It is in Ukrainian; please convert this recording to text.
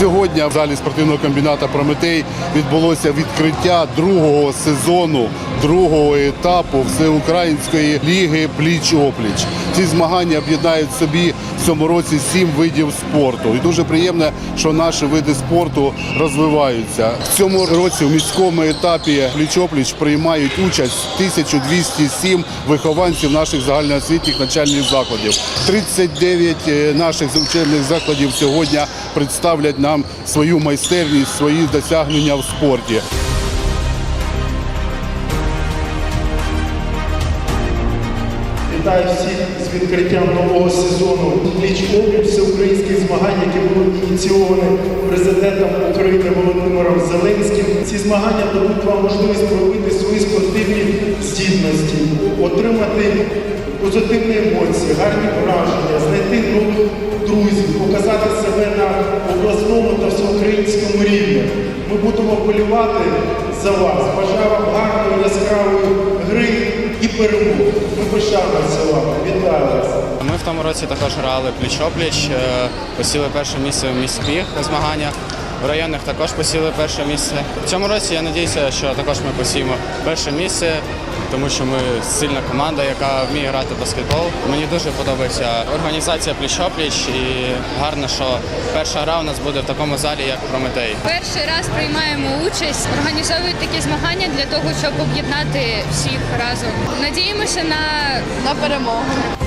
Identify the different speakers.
Speaker 1: Сьогодні в залі спортивного комбінату Прометей відбулося відкриття другого сезону, другого етапу всеукраїнської ліги пліч-опліч. Ці змагання об'єднають собі в цьому році сім видів спорту. І дуже приємно, що наші види спорту розвиваються. В цьому році в міському етапі пліч-опліч приймають участь 1207 вихованців наших загальноосвітніх навчальних закладів. 39 е, наших учебних закладів сьогодні представлять нам свою майстерність, свої досягнення в спорті.
Speaker 2: Вітаю всіх з відкриттям нового сезону пліч опліч всеукраїнських змагань, які були ініційовані президентом України Володимиром Зеленським. Ці змагання дадуть вам можливість проявити свої спортивні здібності, отримати позитивні емоції, гарні враження, знайти нових друзів, показати себе на обласному та всеукраїнському рівні. Ми будемо полювати за вас. Бажаю вам гарної яскравої гри і перемог. Ми пишаємося вами. Вітаю вас.
Speaker 3: Ми в тому році також грали пліч-опліч, е, посіли перше місце в міських змаганнях. В районних також посіли перше місце. В цьому році я сподіваюся, що також ми посіємо перше місце, тому що ми сильна команда, яка вміє грати баскетбол. Мені дуже подобається організація пліч-опліч і гарно, що перша гра у нас буде в такому залі, як Прометей.
Speaker 4: Перший раз приймаємо участь, організовують такі змагання для того, щоб об'єднати всіх разом. Надіємося на, на перемогу.